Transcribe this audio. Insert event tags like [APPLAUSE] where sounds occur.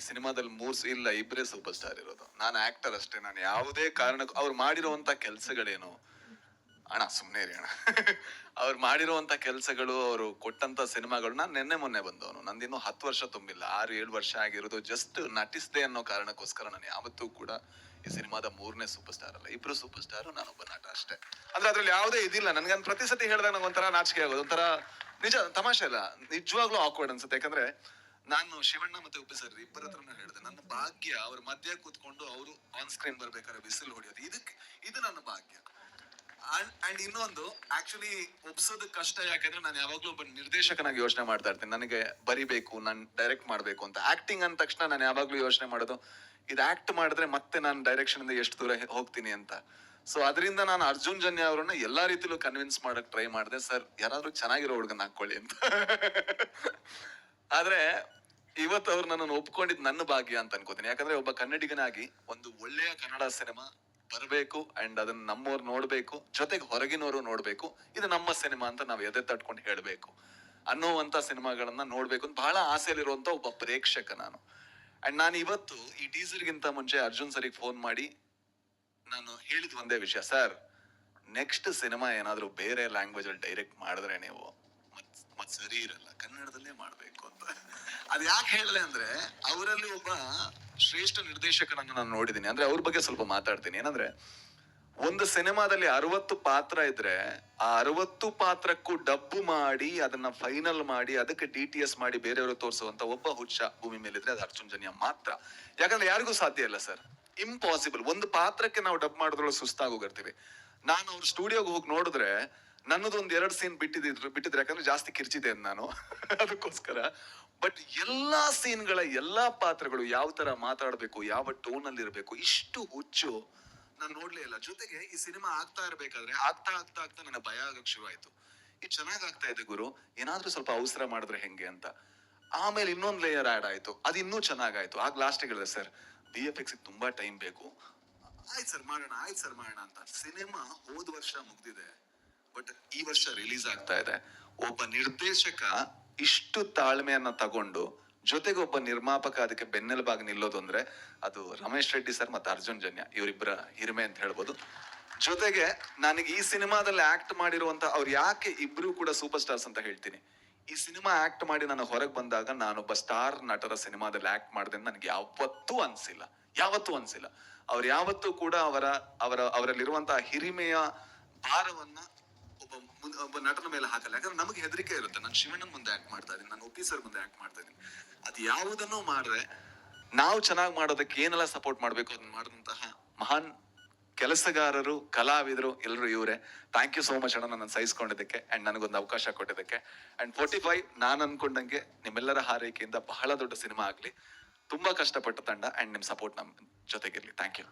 ಸಿನಿಮಾದಲ್ಲಿ ಮೂರ್ ಇಲ್ಲ ಇಬ್ಬರೇ ಸೂಪರ್ ಸ್ಟಾರ್ ಇರೋದು. ನಾನು ಆಕ್ಟರ್ ಅಷ್ಟೇ, ನಾನು ಯಾವುದೇ ಕಾರಣಕ್ಕೂ, ಅವ್ರು ಮಾಡಿರುವಂತ ಕೆಲಸಗಳೇನು? ಅಣ್ಣ ಸುಮ್ಮನೆ ರೀ ಅಣ್ಣ. [LAUGHS] ಅವ್ರು ಮಾಡಿರುವಂತ ಕೆಲಸಗಳು, ಅವರು ಕೊಟ್ಟಂತ ಸಿನಿಮಾಗಳು, ನಾನು ನಿನ್ನೆ ಮೊನ್ನೆ ಬಂದವನು. ನಂದಿನ್ನೂ ಹತ್ತು ವರ್ಷ ತುಂಬಿಲ್ಲ. ಆರು, ಏಳು ವರ್ಷ ಆಗಿರೋದು ಜಸ್ಟ್ ನಟಿಸ್ದೆ ಅನ್ನೋ ಕಾರಣಕ್ಕೋಸ್ಕರ ನಾನು ಯಾವತ್ತೂ ಕೂಡ ಈ ಸಿನಿಮಾದ ಮೂರನೇ ಸೂಪರ್ ಸ್ಟಾರ್ ಅಲ್ಲ. ಇಬ್ರು ಸೂಪರ್ ಸ್ಟಾರ್ ನಾನೊಬ್ಬ ನಟ ಅಷ್ಟೇ. ಅಂದ್ರೆ ಅದ್ರಲ್ಲಿ ಯಾವುದೇ ಇದಿಲ್ಲ. ನನ್ಗೆ ಪ್ರತಿ ಸತಿ ಹೇಳಿದಾಗ ನಂಗೆ ಒಂಥರ ನಾಚಿಕೆ ಆಗೋದು. ಒಂಥರ ನಿಜ, ತಮಾಷೆ ಅಲ್ಲ. ನಿಜವಾಗ್ಲೂ ಆಕ್ವರ್ಡ್ ಅನ್ಸುತ್ತೆ. ಯಾಕಂದ್ರೆ ನಾನು ಶಿವಣ್ಣ ಮತ್ತೆ ಉಪ್ಪಿ ಸರ್ ಇಬ್ಬರ ಹತ್ರನೂ ಹೇಳಿದೆ. ನನ್ನ ಭಾಗ್ಯ ಅವ್ರ ಮಧ್ಯೆ ಕೂತ್ಕೊಂಡು ಅವರು ಆನ್ ಸ್ಕ್ರೀನ್ ಬರ್ಬೇಕಾದ್ರೆ ಬಿಸಿಲು ಹೊಡೆಯೋದು. ಇದಕ್ಕೆ ಇದು ನನ್ನ ಭಾಗ್ಯ. ಅಂಡ್ ಇನ್ನೊಂದು ಆಕ್ಚುಲಿ ಒಪ್ಸೋದು ಕಷ್ಟ, ಯಾಕಂದ್ರೆ ನಾನು ಯಾವಾಗ್ಲೂ ಒಬ್ಬ ನಿರ್ದೇಶಕನಾಗಿ ಯೋಚನೆ ಮಾಡ್ತಾ ಇರ್ತೀನಿ. ನನಗೆ ಬರಿಬೇಕು, ನಾನು ಡೈರೆಕ್ಟ್ ಮಾಡಬೇಕು ಅಂತ. ಆಕ್ಟಿಂಗ್ ಅಂದ ತಕ್ಷಣ ನಾನು ಯಾವಾಗ್ಲೂ ಯೋಚನೆ ಮಾಡೋದು, ಇದು ಆಕ್ಟ್ ಮಾಡಿದ್ರೆ ಮತ್ತೆ ನಾನು ಡೈರೆಕ್ಷನ್ ಇಂದ ಎಷ್ಟು ದೂರ ಹೋಗ್ತೀನಿ ಅಂತ. ಸೊ ಅದರಿಂದ ನಾನು ಅರ್ಜುನ್ ಜನ್ಯ ಅವರನ್ನ ಎಲ್ಲಾ ರೀತಿಲೂ ಕನ್ವಿನ್ಸ್ ಮಾಡಕ್ ಟ್ರೈ ಮಾಡಿದೆ. ಸರ್ ಯಾರಾದ್ರೂ ಚೆನ್ನಾಗಿರೋ ಹುಡುಗನ ಹಾಕೊಳ್ಳಿ ಅಂತ. [LAUGHS] ಆದ್ರೆ ಇವತ್ತು ಅವ್ರು ನನ್ನನ್ನು ಒಪ್ಕೊಂಡಿದ್ದು ನನ್ನ ಭಾಗ್ಯ ಅಂತ ಅನ್ಕೋತೀನಿ. ಯಾಕಂದ್ರೆ ಒಬ್ಬ ಕನ್ನಡಿಗನಾಗಿ ಒಂದು ಒಳ್ಳೆಯ ಕನ್ನಡ ಸಿನಿಮಾ ಬರಬೇಕು ಅಂಡ್ ಅದನ್ನ ನಮ್ಮವ್ರು ನೋಡ್ಬೇಕು, ಜೊತೆಗೆ ಹೊರಗಿನವರು ನೋಡ್ಬೇಕು. ಇದು ನಮ್ಮ ಸಿನಿಮಾ ಅಂತ ನಾವು ಎದೆ ತಟ್ಕೊಂಡು ಹೇಳಬೇಕು. ಅನ್ನೋವಂತ ಸಿನಿಮಾಗಳನ್ನ ನೋಡ್ಬೇಕು ಅಂತ ಬಹಳ ಆಸೆಯಲ್ಲಿರುವಂತ ಒಬ್ಬ ಪ್ರೇಕ್ಷಕ ನಾನು. ಅಂಡ್ ನಾನು ಇವತ್ತು ಈ ಟೀಸರ್ಗಿಂತ ಮುಂಚೆ ಅರ್ಜುನ್ ಸರಿಗೆ ಫೋನ್ ಮಾಡಿ ನಾನು ಹೇಳಿದ ಒಂದೇ ವಿಷಯ. ಸರ್, ನೆಕ್ಸ್ಟ್ ಸಿನಿಮಾ ಏನಾದರೂ ಬೇರೆ ಲ್ಯಾಂಗ್ವೇಜ್ ಅಲ್ಲಿ ಡೈರೆಕ್ಟ್ ಮಾಡಿದ್ರೆ ನೀವು ಮತ್ ಸರಿ ಇರಲ್ಲ. ಕನ್ನಡದಲ್ಲೇ ಮಾಡಬೇಕು ಅದ್ ಯಾಕೆ ಹೇಳಲೆ ಅಂದ್ರೆ ಅವರಲ್ಲಿ ಒಬ್ಬ ಶ್ರೇಷ್ಠ ನಿರ್ದೇಶಕನನ್ನು ನಾನು ನೋಡಿದ್ದೀನಿ ಅಂದ್ರೆ ಅವ್ರ ಬಗ್ಗೆ ಸ್ವಲ್ಪ ಮಾತಾಡ್ತೀನಿ. ಏನಂದ್ರೆ, ಒಂದು ಸಿನಿಮಾದಲ್ಲಿ ಅರವತ್ತು ಪಾತ್ರ ಇದ್ರೆ ಆ ಅರವತ್ತು ಪಾತ್ರಕ್ಕೂ ಡಬ್ಬು ಮಾಡಿ, ಅದನ್ನ ಫೈನಲ್ ಮಾಡಿ, ಅದಕ್ಕೆ ಡಿ ಟಿ ಎಸ್ ಮಾಡಿ ಬೇರೆಯವರು ತೋರಿಸುವಂತ ಒಬ್ಬ ಹುಚ್ಚ ಭೂಮಿ ಮೇಲಿದ್ರೆ ಅದು ಅರ್ಜುನ್ ಜನ್ಯ ಮಾತ್ರ. ಯಾಕಂದ್ರೆ ಯಾರಿಗೂ ಸಾಧ್ಯ ಇಲ್ಲ ಸರ್. ಇಂಪಾಸಿಬಲ್ ಒಂದು ಪಾತ್ರಕ್ಕೆ ನಾವು ಡಬ್ ಮಾಡಿದ್ರೊಳಗೆ ಸುಸ್ತಾಗೋಗಿರ್ತೀವಿ. ನಾನು ಅವ್ರ ಸ್ಟುಡಿಯೋಗೆ ಹೋಗಿ ನೋಡಿದ್ರೆ ನನ್ನದೊಂದು ಎರಡು ಸೀನ್ ಬಿಟ್ಟಿದ್ರು ಬಿಟ್ಟಿದ್ರೆ. ಯಾಕಂದ್ರೆ ಜಾಸ್ತಿ ಕಿರ್ಚಿದೆ ನಾನು. [LAUGHS] ಅದಕ್ಕೋಸ್ಕರ ಬಟ್ ಎಲ್ಲಾ ಸೀನ್ಗಳ ಎಲ್ಲಾ ಪಾತ್ರಗಳು ಯಾವ ತರ ಮಾತಾಡ್ಬೇಕು, ಯಾವ ಟೋನ್ ಅಲ್ಲಿ ಇರಬೇಕು, ಇಷ್ಟು ಹುಚ್ಚು ನಾನು ನೋಡ್ಲೇ ಇಲ್ಲ. ಜೊತೆಗೆ ಈ ಸಿನಿಮಾ ಆಗ್ತಾ ಇರ್ಬೇಕಾದ್ರೆ ಆಗ್ತಾ ಆಗ್ತಾ ಆಗ್ತಾ ನನ್ನ ಭಯ ಆಗಕ್ ಶುರು ಆಯ್ತು ಇದು ಚೆನ್ನಾಗ್ ಆಗ್ತಾ ಇದೆ ಗುರು, ಏನಾದ್ರೂ ಸ್ವಲ್ಪ ಅವಸರ ಮಾಡಿದ್ರೆ ಹೆಂಗೆ ಅಂತ. ಆಮೇಲೆ ಇನ್ನೊಂದ್ ಲೇಯರ್ ಆಡ್ ಆಯ್ತು. ಅದು ಇನ್ನೂ ಚೆನ್ನಾಗಾಯ್ತು. ಆಗ ಲಾಸ್ಟ್ ಹೇಳಿದೆ ಸರ್ ಬಿ ಎಫ್ ಎಕ್ಸ್ ತುಂಬಾ ಟೈಮ್ ಬೇಕು. ಆಯ್ತು ಸರ್ ಮಾಡೋಣ, ಆಯ್ತು ಸರ್ ಮಾಡೋಣ ಅಂತ. ಸಿನಿಮಾ ಹೋದ ವರ್ಷ ಮುಗ್ದಿದೆ. ಬಟ್ ಈ ವರ್ಷ ರಿಲೀಸ್ ಆಗ್ತಾ ಇದೆ. ಒಬ್ಬ ನಿರ್ದೇಶಕ ಇಷ್ಟು ತಾಳ್ಮೆಯನ್ನ ತಗೊಂಡು ಜೊತೆಗೆ ಒಬ್ಬ ನಿರ್ಮಾಪಕ ಅದಕ್ಕೆ ಬೆನ್ನೆಲುಬಾಗಿ ನಿಲ್ಲೋದು ಅಂದ್ರೆ ಅದು ರಮೇಶ್ ರೆಡ್ಡಿ ಸರ್ ಮತ್ತೆ ಅರ್ಜುನ್ ಜನ್ಯ, ಇವರಿಬ್ಬರ ಹಿರಿಮೆ ಅಂತ ಹೇಳ್ಬೋದು. ಜೊತೆಗೆ ನನಗೆ ಈ ಸಿನಿಮಾದಲ್ಲಿ ಆಕ್ಟ್ ಮಾಡಿರುವಂತ ಅವ್ರು ಯಾಕೆ ಇಬ್ರು ಕೂಡ ಸೂಪರ್ ಸ್ಟಾರ್ಸ್ ಅಂತ ಹೇಳ್ತೀನಿ. ಈ ಸಿನಿಮಾ ಆಕ್ಟ್ ಮಾಡಿ ನಾನು ಹೊರಗೆ ಬಂದಾಗ ನಾನೊಬ್ಬ ಸ್ಟಾರ್ ನಟರ ಸಿನಿಮಾದಲ್ಲಿ ಆಕ್ಟ್ ಮಾಡಿದೆ ನನಗೆ ಯಾವತ್ತೂ ಅನ್ಸಿಲ್ಲ. ಯಾವತ್ತೂ ಅನ್ಸಿಲ್ಲ. ಅವ್ರು ಯಾವತ್ತೂ ಕೂಡ ಅವರ ಅವರ, ಅವರಲ್ಲಿರುವಂತಹ ಹಿರಿಮೆಯ ಭಾರವನ್ನ ಒಬ್ಬ ಒಬ್ಬ ನಟನ ಮೇಲೆ ಹಾಕಲ್ಲ. ಯಾಕಂದ್ರೆ ನಮಗೆ ಹೆದರಿಕೆ ಇರುತ್ತೆ. ನಾನು ಶಿವಣ್ಣನ ಮುಂದೆ ಆಕ್ಟ್ ಮಾಡ್ತಾ ಇದ್ದೀನಿ. ನಾನು ಒಪ್ಪಿ ಸರ್ ಮುಂದೆ ಆಕ್ಟ್ ಮಾಡ್ತಾ ಇದ್ದೀನಿ. ಅದು ಯಾವುದನ್ನು ಮಾಡಿದ್ರೆ ನಾವು ಚೆನ್ನಾಗಿ ಮಾಡೋದಕ್ಕೆ ಏನೆಲ್ಲ ಸಪೋರ್ಟ್ ಮಾಡಬೇಕು ಅದನ್ನ ಮಾಡಿದಂತಹ ಮಹಾನ್ ಕೆಲಸಗಾರರು, ಕಲಾವಿದರು ಎಲ್ಲರೂ ಇವರೇ. ಥ್ಯಾಂಕ್ ಯು ಸೋ ಮಚ್ ಅಣ್ಣ ನನ್ನ ಸಹಿಸ್ಕೊಂಡಿದ್ದಕ್ಕೆ ಅಂಡ್ ನನಗೊಂದು ಅವಕಾಶ ಕೊಟ್ಟಿದ್ದಕ್ಕೆ. ಅಂಡ್ ಫೋರ್ಟಿ ಫೈವ್ ನಾನು ಅನ್ಕೊಂಡಂಗೆ ನಿಮ್ಮೆಲ್ಲರ ಹಾರೈಕೆಯಿಂದ ಬಹಳ ದೊಡ್ಡ ಸಿನಿಮಾ ಆಗಲಿ. ತುಂಬಾ ಕಷ್ಟಪಟ್ಟ ತಂಡ ಅಂಡ್ ನಿಮ್ಮ ಸಪೋರ್ಟ್ ನಮ್ಮ ಜೊತೆಗಿರ್ಲಿ. Thank you